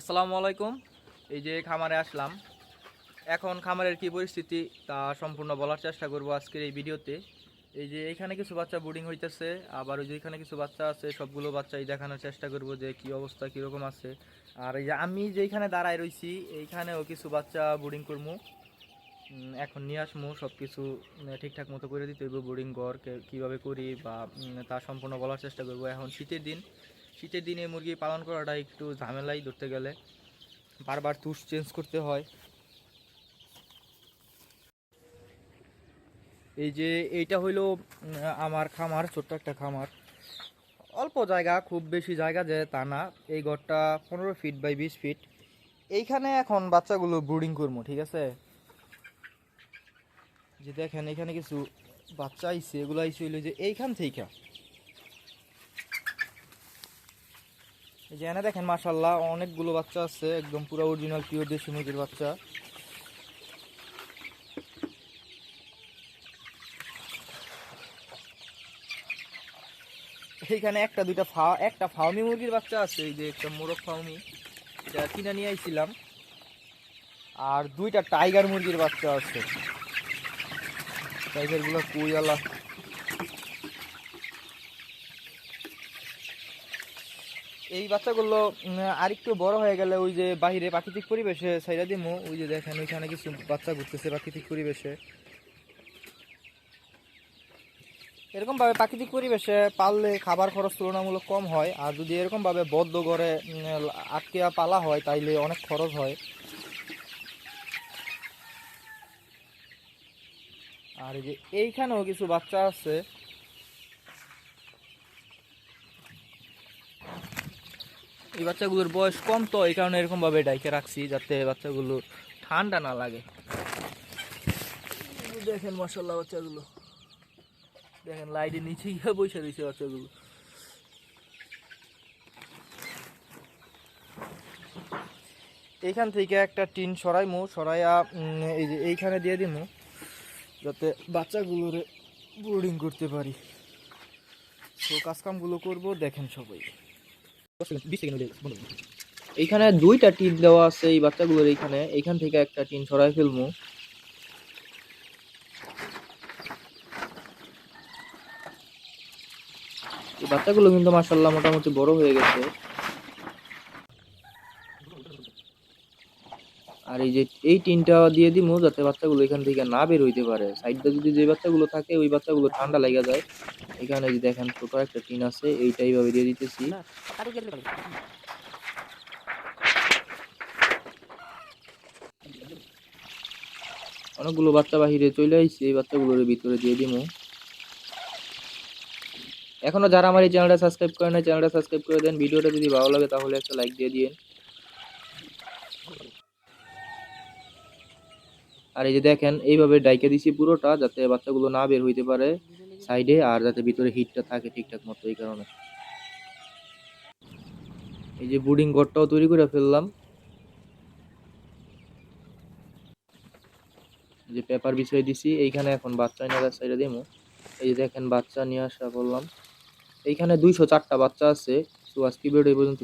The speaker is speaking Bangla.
আসসালামু আলাইকুম। এই যে খামারে আসলাম। এখন খামারের কি পরিস্থিতি তা সম্পূর্ণ বলার চেষ্টা করব আজকের এই ভিডিওতে। এই যে এখানে কিছু বাচ্চা বোর্ডিং হইতেছে, আবার ওই যে এখানে কিছু বাচ্চা আছে, সবগুলো বাচ্চাই দেখানোর চেষ্টা করব যে কি অবস্থা কীরকম আছে। আর এই যে আমি যেইখানে দাঁড়ায় রইছি, এইখানেও কিছু বাচ্চা বোর্ডিং করব এখন নিয়ে আসমু সব কিছু ঠিকঠাক মতো করে দিতে হইব, বোর্ডিং ঘর কীভাবে করি বা তা সম্পূর্ণ বলার চেষ্টা করব। এখন শীতের দিন শীতের দিনে মুরগি পালন করাটা একটু ঝামেলাই ধরতে গেলে। বারবার তুষ চেঞ্জ করতে হয়। এই যে এইটা হইল আমার খামার, ছোট্ট একটা খামার। অল্প জায়গা, খুব বেশি জায়গা যে তা না। এই ঘরটা পনেরো ফিট বাই বিশ ফিট এইখানে এখন বাচ্চাগুলো ব্রুডিং করব ঠিক আছে? যে দেখেন, এখানে কিছু বাচ্চা আইছে, এগুলো আইসে হইল যে এইখান থেকে এই যে এনে দেখেন মাশাল্লাহ অনেকগুলো বাচ্চা আছে, একদম পুরো অরিজিনাল পিওর দেশি মুরগির বাচ্চা। এইখানে একটা, দুইটা ফা একটা ফাউমি মুরগির বাচ্চা আছে, এই যে একটা মোরগ ফাউমি এটা কিনে নিয়ে আইছিলাম। আর দুইটা টাইগার মুরগির বাচ্চা আছে। টাইগারগুলো কুইয়ালা এই বাচ্চাগুলো আরেকটু বড় হয়ে গেলে ওই যে বাহিরে প্রাকৃতিক পরিবেশে সাইডা দিমু। ওই যে দেখেন ওইখানে কিছু বাচ্চা ঘুরতেছে প্রাকৃতিক পরিবেশে। এরকম ভাবে প্রাকৃতিক পরিবেশে পাললে খাবার খরচ তুলনামূলক কম হয় আর যদি এরকম ভাবে বদ্ধ উম, আটকে পালা হয় তাইলে অনেক খরচ হয়। আর এই যে এইখানেও কিছু বাচ্চা আছে। এই বাচ্চাগুলোর বয়স কম তো, এই কারণে এরকমভাবে ডাইকে রাখছি যাতে বাচ্চাগুলো ঠান্ডা না লাগে। দেখেন মশাল্লা বাচ্চাগুলো। দেখেন লাইটের নিচে গিয়ে বসে রয়েছে বাচ্চাগুলো। এইখান থেকে একটা টিন সরাইমু, সরাইয়া এই যে এইখানে দিয়ে দিমু, যাতে বাচ্চাগুলোর বোর্ডিং করতে পারি। তো কাজকামগুলো করব, দেখেন সবাই। এইখানে দুইটা টিন দেওয়া আছে এই বাচ্চাগুলোর এইখানে। এইখান থেকে একটা টিন সরাই ফেলব। এই বাচ্চাগুলো কিন্তু মাসাল্লাহ মোটামুটি বড় হয়ে গেছে। আর এই যে এই টিনটা দিয়ে দিমু যাতে বাচ্চাগুলো এখান থেকে না বের হইতে পারে। সাইডটা যদি যে বাচ্চাগুলো থাকে ওই বাচ্চাগুলো ঠান্ডা লেগে যায়। এখানে যে দেখেন ছোট একটা টিন আছে এইটা এইভাবে দিয়ে দিতেছি। অনেকগুলো বাচ্চা বাহিরে চলে আইছে এই বাচ্চাগুলোর ভিতরে দিয়ে দিমু। এখনও যারা আমার এই চ্যানেলটা সাবস্ক্রাইব করে না চ্যানেলটা সাবস্ক্রাইব করে দেন। ভিডিওটা যদি ভালো লাগে তাহলে একটা লাইক দিয়ে দিন আর এই যে দেখেন, এইভাবে ডাইকে দিছি পুরোটা যাতে বাচ্চাগুলো না বের হইতে পারে সাইডে আর যাতে ভিতরে হিটটা থাকে ঠিকঠাক মতো এই কারণে। এই যে বুডিং ঘরটাও তৈরি করে ফেললাম। যে পেপার বিছিয়ে দিছি, এইখানে এখন বাচ্চা নেওয়ার সাইডে দিমু। এই যে দেখেন, বাচ্চা নিয়ে আসা করলাম এইখানে দুইশো চারটা বাচ্চা আছে, তো আজকে ভিডিও এই পর্যন্ত